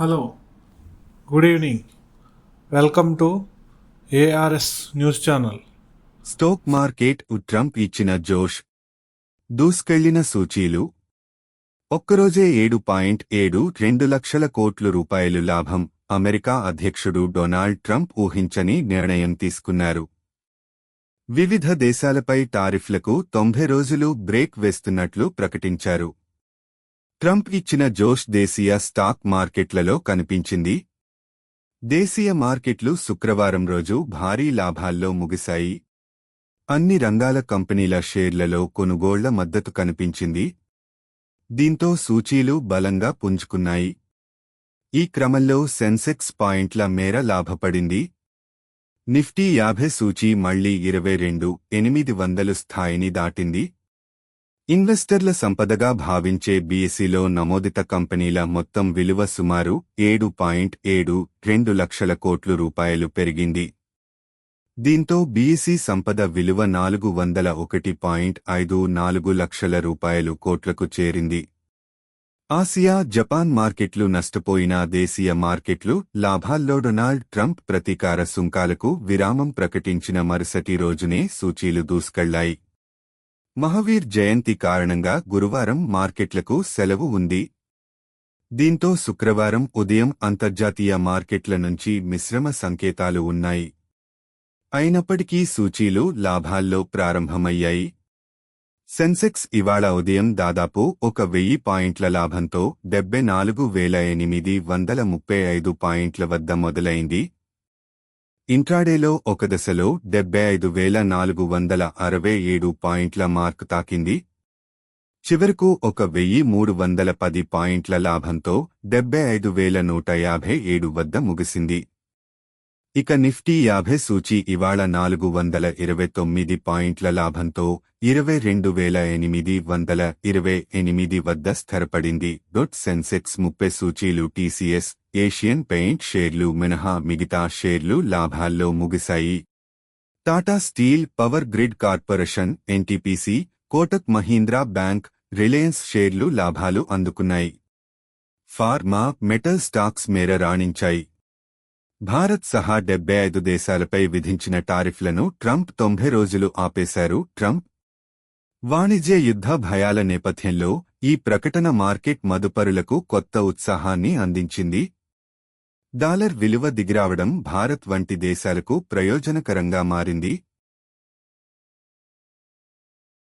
Hello good evening. Welcome to ARS news channel. Stock market Trump ఇచ్చిన జోష్. దూసుకెళ్ళిన సూచీలు. ఒక్కరోజే ఏడు పాయింట్ ఏడు రెండు లక్షల కోట్ల రూపాయలు లాభం అమెరికా అధ్యక్షుడు డొనాల్డ్ ట్రంప్ ఊహించని నిర్ణయం తీసుకున్నారు. వివిధ దేశాలపై టారిఫ్లకు తొంభై రోజులు బ్రేక్ వేస్తున్నట్లు ప్రకటించారు. ట్రంప్ ఇచ్చిన జోష్ దేశీయ స్టాక్ మార్కెట్లలో కనిపించింది. దేశీయ మార్కెట్లు శుక్రవారం రోజు భారీ లాభాల్లో ముగిశాయి. అన్ని రంగాల కంపెనీల షేర్లలో కొనుగోళ్ళ మద్దతు కనిపించింది. దీంతో సూచీలు బలంగా పుంజుకున్నాయి. ఈ క్రమంలో సెన్సెక్స్ పాయింట్ల మేర లాభపడింది. నిఫ్టీ యాభై సూచీ మళ్ళీ ఇరవై రెండు ఎనిమిది వందలు స్థాయిని దాటింది. ఇన్వెస్టర్ల సంపదగా భావించే బీఎస్సీలో నమోదిత కంపెనీల మొత్తం విలువ సుమారు ఏడు పాయింట్ ఏడు రెండు లక్షల కోట్లు రూపాయలు పెరిగింది. దీంతో బీఎస్సీ సంపద విలువ నాలుగు వందల ఒకటి పాయింట్ ఐదు నాలుగు లక్షల రూపాయలు కోట్లకు చేరింది. ఆసియా జపాన్ మార్కెట్లు నష్టపోయిన దేశీయ మార్కెట్లు లాభాల్లో డొనాల్డ్ ట్రంప్ ప్రతీకార సుంకాలకు విరామం ప్రకటించిన మరుసటి రోజునే సూచీలు దూసుకెళ్ళాయి. మహావీర్ జయంతి కారణంగా గురువారం మార్కెట్లకు సెలవు ఉంది. దీంతో శుక్రవారం ఉదయం అంతర్జాతీయ మార్కెట్ల నుంచి మిశ్రమ సంకేతాలు ఉన్నాయి. అయినప్పటికీ సూచీలు లాభాల్లో ప్రారంభమయ్యాయి. సెన్సెక్స్ ఇవాళ ఉదయం దాదాపు ఒక వెయ్యి పాయింట్ల లాభంతో డెబ్బై నాలుగు వేల ఎనిమిది వందల ముప్పై ఐదు పాయింట్ల వద్ద మొదలైంది. ఇంట్రాడేలో ఒక దశలో డెబ్బై ఐదు వేల నాలుగు వందల అరవై ఏడు పాయింట్ల మార్క్ తాకింది. చివరకు ఒక వెయ్యి మూడు వందల పది పాయింట్ల లాభంతో డెబ్బై ఐదు వేల నూట యాభై ఏడు వద్ద ముగిసింది. ఇక నిఫ్టీ యాభై సూచి ఇవాళ నాలుగు వందల ఇరవై తొమ్మిది పాయింట్ల లాభంతో ఇరవై రెండు వేల ఎనిమిది వందల ఇరవై ఎనిమిది వద్ద స్థిరపడింది. డొట్ సెన్సెక్స్ ముప్పై సూచీలు టీసీఎస్ ఏషియన్ పెయింట్ షేర్లు మినహా మిగతా షేర్లు లాభాల్లో ముగిశాయి. Tata steel power grid corporation NTPC Kotak Mahindra bank Reliance షేర్లు లాభాలు అందుకున్నాయి. ఫార్మా మెటల్ స్టాక్స్ మేర రాణించాయి. భారత్ సహా డెబ్బై ఐదు దేశాలపై విధించిన టారిఫ్లను ట్రంప్ తొంభై రోజులు ఆపేశారు. ట్రంప్ వాణిజ్య యుద్ధ భయాల నేపథ్యంలో ఈ ప్రకటన మార్కెట్ మదుపరులకు కొత్త ఉత్సాహాన్ని అందించింది. డాలర్ విలువ దిగిరావడం భారత్ వంటి దేశాలకు ప్రయోజనకరంగా మారింది.